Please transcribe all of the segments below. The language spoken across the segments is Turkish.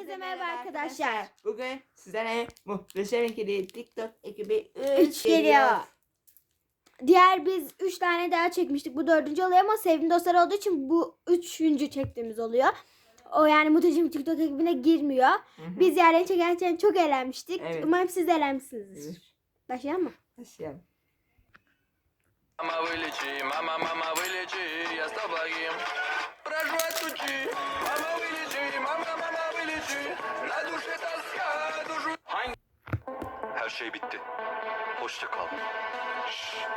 Herkese merhaba arkadaşlar. Bugün sizlere muhteşem ikili TikTok ekibi 3 3 geliyor. Diğer biz 3 tane daha çekmiştik. Bu dördüncü oluyor ama sevimli dostlar olduğu için bu üçüncü çektiğimiz oluyor. O yani muhteşem TikTok ekibine girmiyor. Biz yerleri çekerken çok eğlenmiştik. Evet. Umarım siz de eğlenmişsinizdir. Başlayalım mı? Başlayalım. Mama вылечи, мама, мама вылечи, я с тобой Прошу отключи, Şey bitti. Hoşça kal. Şşş.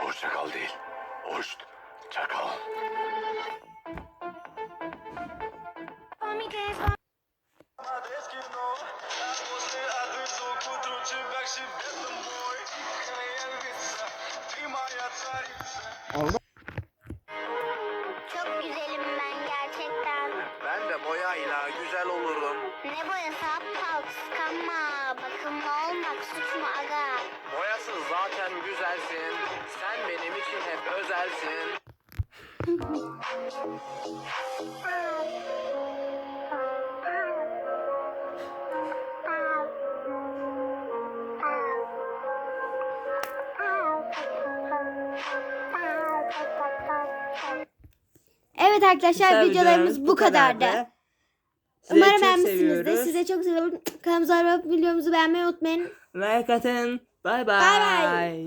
Hoşça kal değil. Hoşça kal. Oldu. Çok güzelim ben gerçekten. Ben de boyayla güzel olurum. Ne boyası aptal kıskanma. Bakımlı zaten güzelsin. Sen benim için hep özelsin. Evet arkadaşlar Güzel videolarımız bu kadardı. Sizi Umarım çok beğenmişsinizdir. seviyoruz. Size çok seviyorum. Kanalımıza abone olup videomuzu beğenmeyi unutmayın. Like atın. 拜拜。